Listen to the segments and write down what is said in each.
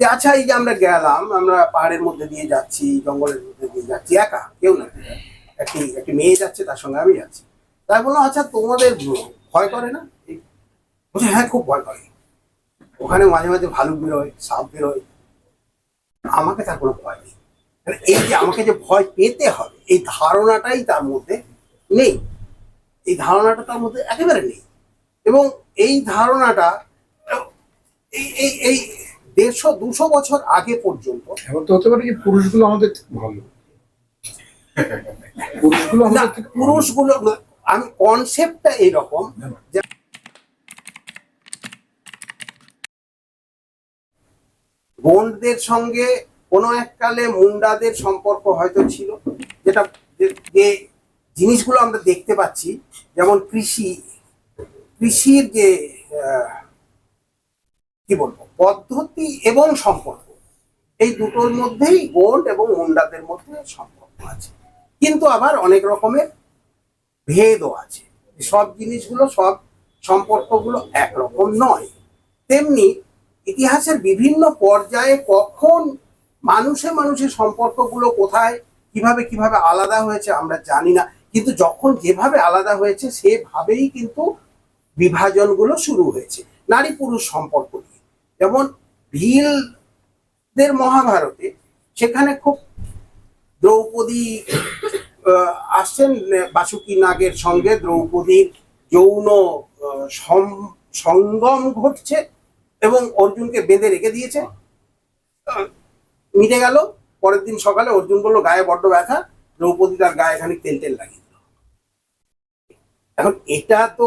আচ্ছা এই যে আমরা গেলাম, আমরা পাহাড়ের মধ্যে দিয়ে যাচ্ছি, জঙ্গলের মধ্যে দিয়ে যাচ্ছি, একা, কেউ না। একটি একটি মেয়ে যাচ্ছে, তার সঙ্গে আমি যাচ্ছি। তাই বললাম আচ্ছা তোমাদের ভয় করে না? বলছে হ্যাঁ খুব ভয় করে। ওখানে মাঝে মাঝে ভালুক বেরোয়, সাপ বেরোয়। আমাকে তার কোনো ভয় নেই। মানে এই যে আমাকে যে ভয় পেতে হবে, এই ধারণাটাই তার মধ্যে নেই। এই ধারণাটা তার মধ্যে একেবারে নেই। এবং এই ধারণাটা এই এই দেড়শো দুশো বছর আগে পর্যন্ত। এমন তো হতে পারে যে পুরুষগুলো আমাদের ভালো। পুরুষগুলো পুরুষগুলো আমি কনসেপ্টটা এইরকম যে বোনদের সঙ্গে কোনো এককালে মুন্ডাদের সম্পর্ক হয়তো ছিল যেটা যে- যে জিনিসগুলো আমরা দেখতে পাচ্ছি যেমন কৃষি কৃষির যে আহ, কি বলব, পদ্ধতি এবং সম্পর্ক। এই দুটোর মধ্যেই গোন্ড এবং মুন্ডাদের মধ্যে সম্পর্ক আছে। কিন্তু আবার অনেক রকমের ভেদও আছে। সব জিনিসগুলো, সব সম্পর্কগুলো একরকম নয়। তেমনি ইতিহাসের বিভিন্ন পর্যায়ে কখন মানুষে মানুষের সম্পর্কগুলো কোথায়, কীভাবে কীভাবে আলাদা হয়েছে আমরা জানি না। কিন্তু যখন যেভাবে আলাদা হয়েছে, সেভাবেই কিন্তু বিভাজনগুলো শুরু হয়েছে। নারী পুরুষ সম্পর্ক নিয়ে। যেমন ভিলদের মহাভারতে সেখানে খুব দ্রৌপদী আসছেন বাসুকি নাগের সঙ্গে দ্রৌপদীর যৌন সঙ্গম ঘটছে এবং অর্জুনকে বেঁধে রেখে দিয়েছে। মিটে গেল, পরের দিন সকালে অর্জুন বলল, গায়ে বড্ড ব্যথা, দ্রৌপদী তার গায়ে খানিক তেল তেল লাগিয়ে দিল। এখন এটা তো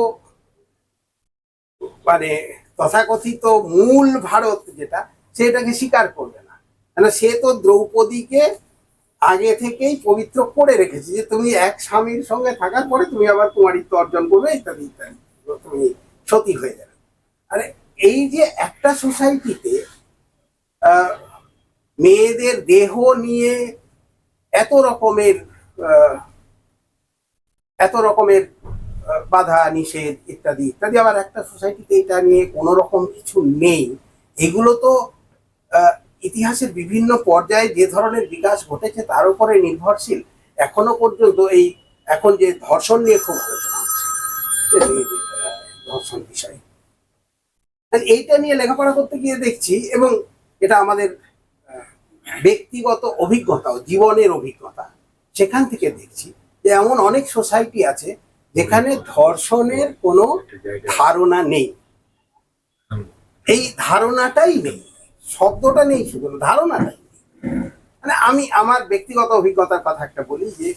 মানে তথাকথিত মূল ভারত যেটা, সেটাকে স্বীকার করবে না। কেন সে তো দ্রৌপদীকে আগে থেকেই পবিত্র করে রেখেছে যে তুমি এক স্বামীর সঙ্গে থাকার পরে তুমি আবার কুমারিত্ব অর্জন করবে, ইত্যাদি ইত্যাদি। তুমি সতী হয়ে যাবে। আরে, এই যে একটা সোসাইটিতে মেয়েদের দেহ নিয়ে এত রকমের এত রকমের বাধা, নিষেধ ইত্যাদি। ইত্যাদি আবার একটা সোসাইটিতে এটা নিয়ে কোনো রকম কিছু নেই। এগুলো তো ইতিহাসের বিভিন্ন পর্যায়ে যে ধরনের বিকাশ ঘটেছে তার উপরে নির্ভরশীল। এখনও পর্যন্ত এই, এখন যে ধর্ষণ নিয়ে খুব আলোচনা হচ্ছে ধর্ষণ বিষয়। এইটা নিয়ে লেখাপড়া করতে গিয়ে দেখছি এবং এটা আমাদের ব্যক্তিগত অভিজ্ঞতা জীবনের অভিজ্ঞতা। সেখান থেকে দেখছি যে এমন অনেক সোসাইটি আছে যেখানে ধর্ষণের কোনো ধারণা নেই। এই ধারণাটাই নেই, শব্দটা নেই শুধু, ধারণাটাই মানে আমি আমার ব্যক্তিগত অভিজ্ঞতার কথা একটা বলি যে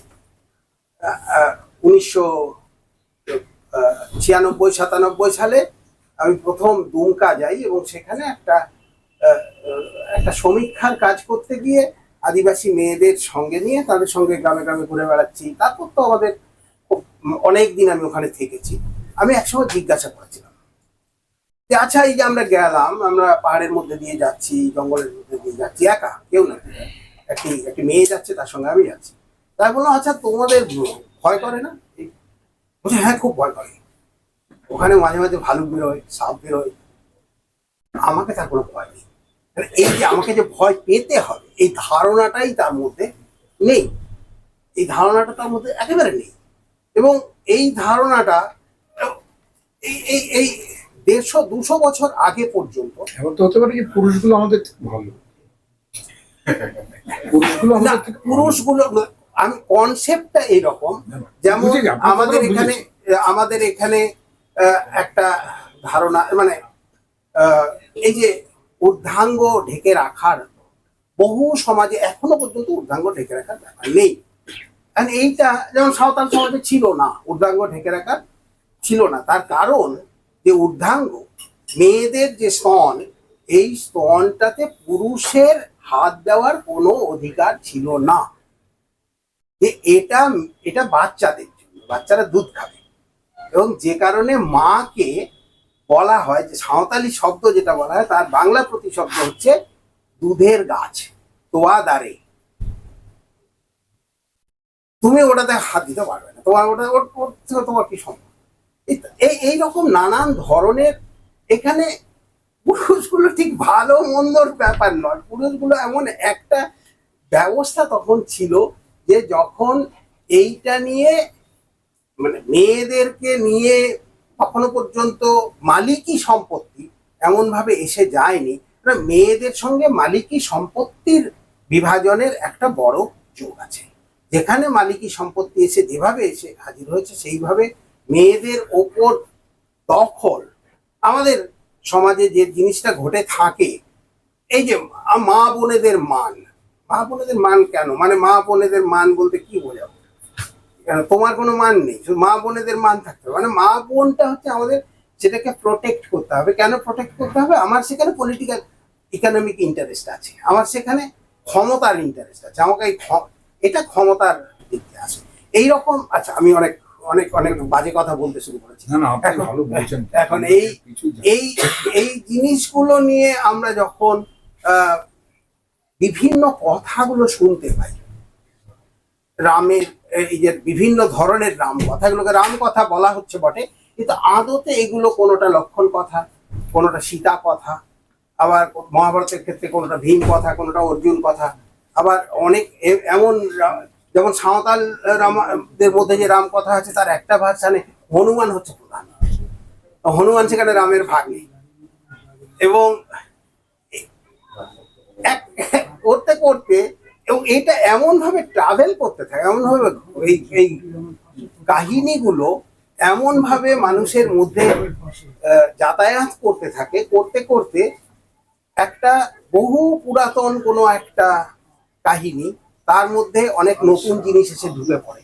উনিশশো, ছিয়ানব্বই, সাতানব্বই সালে আমি প্রথম দুমকা যাই এবং সেখানে একটা একটা সমীক্ষার কাজ করতে গিয়ে আদিবাসী মেয়েদের সঙ্গে নিয়ে তাদের সঙ্গে গ্রামে গ্রামে ঘুরে বেড়াচ্ছি। তারপর তো আমাদের অনেক দিন আমি ওখানে থেকেছি। আমি একসময় জিজ্ঞাসা করেছিলাম যে আচ্ছা এই যে আমরা গেলাম, আমরা পাহাড়ের মধ্যে দিয়ে যাচ্ছি, জঙ্গলের মধ্যে দিয়ে যাচ্ছি, একা? কেউ না। একটি একটি মেয়ে যাচ্ছে, তার সঙ্গে আমি যাচ্ছি। তাই বললাম আচ্ছা তোমাদের ভয় করে না? বলছে হ্যাঁ খুব ভয় করে। ওখানে মাঝে মাঝে ভালুক বেরোয়, সাপ বেরোয়। আমাকে তার কোনো ভয় নেই। মানে এই যে আমাকে যে ভয় পেতে হবে, এই ধারণাটাই তার মধ্যে নেই। এই ধারণাটা তার মধ্যে একেবারে নেই। এবং এই ধারণাটা এই এই এই দেড়শো দুশো বছর আগে পর্যন্ত এমন তো হতে পারে যে পুরুষগুলো আমাদের ভালো। পুরুষগুলো পুরুষগুলো আমি কনসেপ্টটা এইরকম যেমন আমাদের এখানে আমাদের এখানে একটা ধারণা মানে আহ, এই যে ঊর্ধ্বাঙ্গ ঢেকে রাখার বহু সমাজে এখনও পর্যন্ত ঊর্ধ্বাঙ্গ ঢেকে রাখার ব্যাপার নেই। আর এইটা যেমন সাঁওতাল সমাজে ছিল না ঊর্ধ্বাঙ্গ ঢেকে রাখার ছিল না। তার কারণ যে ঊর্ধ্বাঙ্গ মেয়েদের যে স্তন, এই স্তনটাতে পুরুষের হাত দেওয়ার কোনো অধিকার ছিল না। যে এটা এটা বাচ্চাদের জন্য, বাচ্চারা দুধ খাবে। এবং যে কারণে মাকে বলা হয় যে, সাঁওতালি শব্দ যেটা বলা হয়, তার বাংলা প্রতিশব্দ হচ্ছে দুধের গাছ তোয়া দাঁড়ে তুমি ওটাতে হাত দিতে পারবে না। তোমার ওটা ওর থেকে তোমার কি সম্ভব? এই- এই এই রকম নানান ধরনের এখানে পুরুষগুলো ঠিক ভালো মন্দর ব্যাপার নয়। পুরুষগুলো এমন একটা ব্যবস্থা তখন ছিল যে যখন এইটা নিয়ে মানে মেয়েদেরকে নিয়ে কখনো পর্যন্ত মালিকই সম্পত্তি এমনভাবে এসে যায়নি মেয়েদের সঙ্গে মালিকই সম্পত্তির বিভাজনের একটা বড় যোগ আছে। যেখানে মালিকী সম্পত্তি এসে যেভাবে এসে হাজির হয়েছে, সেইভাবে মেয়েদের ওপর দখল। আমাদের সমাজে যে জিনিসটা ঘটে থাকে, এই যে মা- বোনেদের মান। মা বোনেদের মান কেন? মানে মা বোনেদের মান বলতে কি বোঝাবো? তোমার কোনো মান নেই, শুধু মা বোনেদের মান থাকতে হবে। মানে মা বোনটা হচ্ছে আমাদের সেটাকে প্রোটেক্ট করতে হবে। কেন প্রোটেক্ট করতে হবে? আমার সেখানে পলিটিক্যাল ইকোনমিক ইন্টারেস্ট আছে। আমার সেখানে ক্ষমতার ইন্টারেস্ট আছে। আমাকে এই এটা ক্ষমতার দিক দিয়ে আসে এইরকম আচ্ছা আমি অনেক অনেক অনেক বাজে কথা বলতে শুরু করেছি। এখন- এই- এই এই জিনিসগুলো নিয়ে আমরা যখন বিভিন্ন কথাগুলো শুনতে পাই রামের এই যে বিভিন্ন ধরনের রাম কথাগুলোকে রাম কথা বলা হচ্ছে বটে কিন্তু আদতে এগুলো কোনোটা লক্ষণ কথা কোনোটা সীতা কথা আবার মহাভারতের ক্ষেত্রে কোনোটা ভীম কথা কোনোটা অর্জুন কথা আবার অনেক এমন যেমন সাঁওতাল রামদের মধ্যে যে রাম কথা আছে, তার একটা ভাষানে হনুমান হচ্ছে প্রধান। হনুমান সেখানে রামের ভাগ নেই। এবং করতে করতে এবং এটা এমন ভাবে ট্রাভেল করতে থাকে এমন ভাবে এই এই কাহিনীগুলো এমন ভাবে মানুষের মধ্যে যাতায়াত করতে থাকে, করতে করতে একটা বহু পুরাতন কোনো একটা কাহিনী তার মধ্যে অনেক নতুন জিনিস এসে ঢুকে পড়ে।